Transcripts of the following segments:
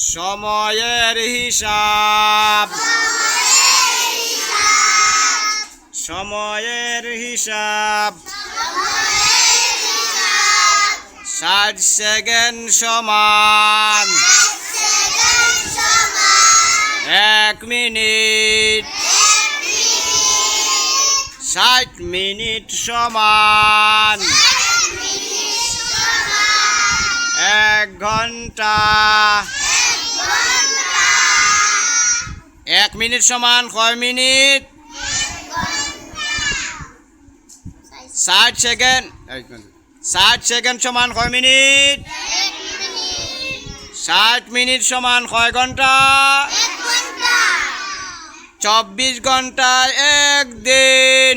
সময়ের হিসাব। সময়ের হিসাব। ষাট সেকেন্ড সমান। এক মিনিট। ষাট মিনিট সমান। এক ঘণ্টা। এক মিনিট সমান কয় মিনিট? ষাট সেকেন্ড। ষাট সেকেন্ড সমান কয় মিনিট? ষাট মিনিট সমান কয় ঘণ্টা? চব্বিশ ঘন্টায় এক দিন।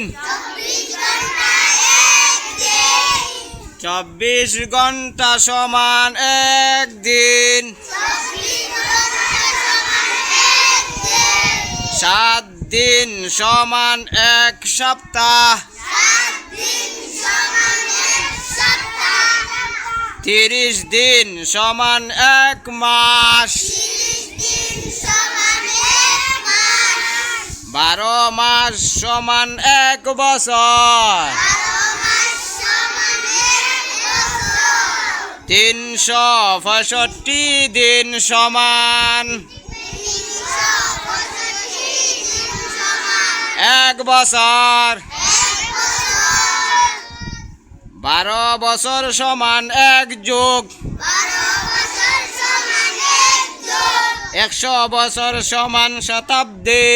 চব্বিশ ঘণ্টা সমান এক দিন। সাত দিন সমান এক সপ্তাহ। তিরিশ দিন সমান এক মাস। বারো মাস সমান এক বছর। তিনশো পঁয়ষট্টি দিন সমান। এক বছর। বারো বছর সমান এক যুগ। একশো বছর সমান শতাব্দী।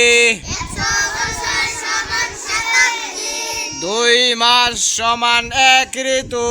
দুই মাস সমান এক ঋতু।